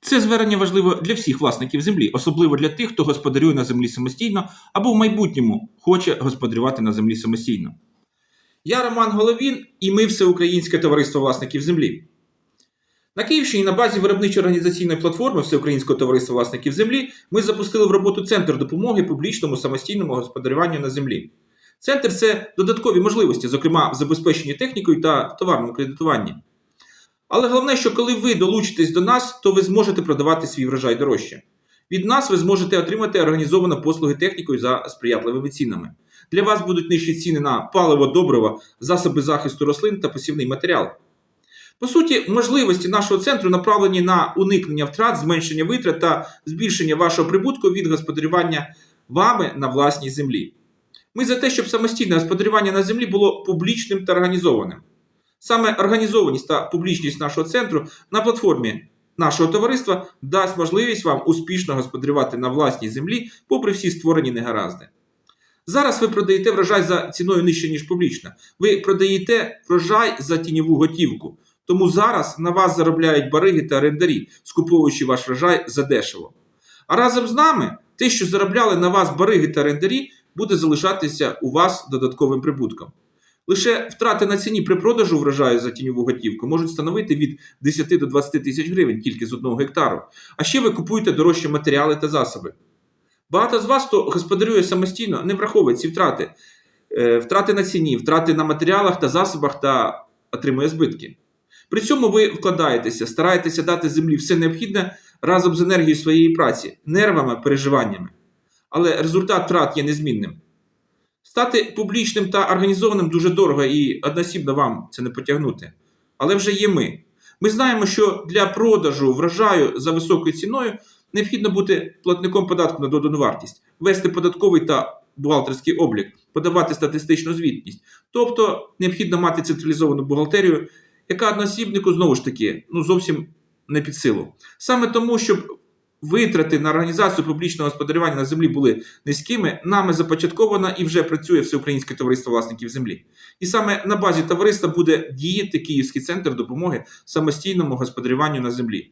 Це звернення важливо для всіх власників землі, особливо для тих, хто господарює на землі самостійно або в майбутньому хоче господарювати на землі самостійно. Я Роман Головін, і ми Всеукраїнське товариство власників землі. На Київщині на базі виробничо-організаційної платформи Всеукраїнського товариства власників землі ми запустили в роботу центр допомоги публічному самостійному господарюванню на землі. Центр це додаткові можливості, зокрема в забезпеченні технікою та товарному кредитуванні. Але головне, що коли ви долучитесь до нас, то ви зможете продавати свій врожай дорожче. Від нас ви зможете отримати організовану послуги технікою за сприятливими цінами. Для вас будуть нижчі ціни на паливо, добриво, засоби захисту рослин та посівний матеріал. По суті, можливості нашого центру направлені на уникнення втрат, зменшення витрат та збільшення вашого прибутку від господарювання вами на власній землі. Ми за те, щоб самостійне господарювання на землі було публічним та організованим. Саме організованість та публічність нашого центру на платформі нашого товариства дасть можливість вам успішно господарювати на власній землі, попри всі створені негаразди. Зараз ви продаєте врожай за ціною нижче, ніж публічна. Ви продаєте врожай за тіньову готівку. Тому зараз на вас заробляють бариги та орендарі, скуповуючи ваш врожай задешево. А разом з нами те, що заробляли на вас бариги та орендарі, буде залишатися у вас додатковим прибутком. Лише втрати на ціні при продажу врожаю за тіньову готівку можуть становити від 10 до 20 тисяч гривень тільки з одного гектару. А ще ви купуєте дорожчі матеріали та засоби. Багато з вас, хто господарює самостійно, не враховує ці втрати. Е, Втрати на ціні, втрати на матеріалах та засобах та отримує збитки. При цьому ви вкладаєтеся, стараєтеся дати землі все необхідне разом з енергією своєї праці, нервами, переживаннями. Але результат втрат є незмінним. Стати публічним та організованим дуже дорого і односібно вам це не потягнути. Але вже є ми. Ми знаємо, що для продажу врожаю за високою ціною необхідно бути платником податку на додану вартість, вести податковий та бухгалтерський облік, подавати статистичну звітність. Тобто необхідно мати централізовану бухгалтерію, яка односібнику знову ж таки ну, зовсім не під силу. Саме тому, щоб витрати на організацію публічного господарювання на землі були низькими, нами започатковано і вже працює Всеукраїнське товариство власників землі. І саме на базі товариства буде діяти Київський центр допомоги самостійному господарюванню на землі.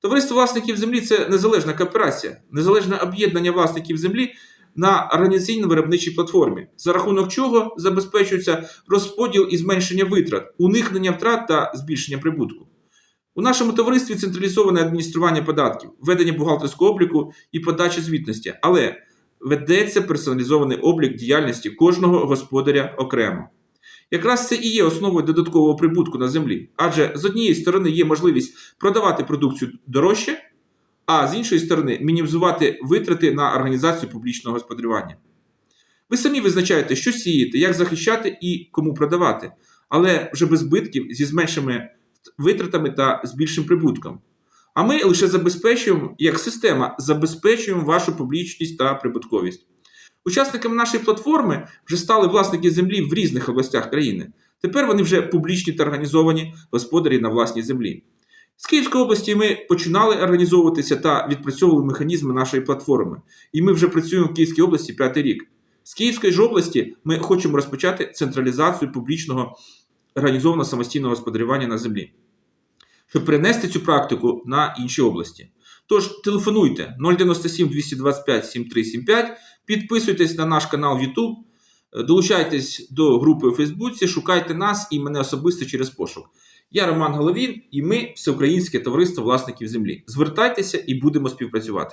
Товариство власників землі це незалежна кооперація, незалежне об'єднання власників землі на організаційно-виробничій платформі, за рахунок чого забезпечується розподіл і зменшення витрат, уникнення втрат та збільшення прибутку. У нашому товаристві централізоване адміністрування податків, ведення бухгалтерського обліку і подача звітності, але ведеться персоналізований облік діяльності кожного господаря окремо. Якраз це і є основою додаткового прибутку на землі, адже з однієї сторони є можливість продавати продукцію дорожче, а з іншої сторони мінімізувати витрати на організацію публічного господарювання. Ви самі визначаєте, що сіяти, як захищати і кому продавати, але вже без збитків зі зменшеними витратами та з більшим прибутком. А ми лише забезпечуємо, як система, забезпечуємо вашу публічність та прибутковість. Учасниками нашої платформи вже стали власники землі в різних областях країни. Тепер вони вже публічні та організовані господарі на власній землі. З Київської області ми починали організовуватися та відпрацьовували механізми нашої платформи. І ми вже працюємо в Київській області п'ятий рік. З Київської ж області ми хочемо розпочати централізацію публічного організованого самостійного господарювання на землі, щоб перенести цю практику на інші області. Тож телефонуйте 097 225 7375, підписуйтесь на наш канал YouTube, долучайтесь до групи у Фейсбуці, шукайте нас і мене особисто через пошук. Я Роман Головін, і ми Всеукраїнське товариство власників землі. Звертайтеся і будемо співпрацювати.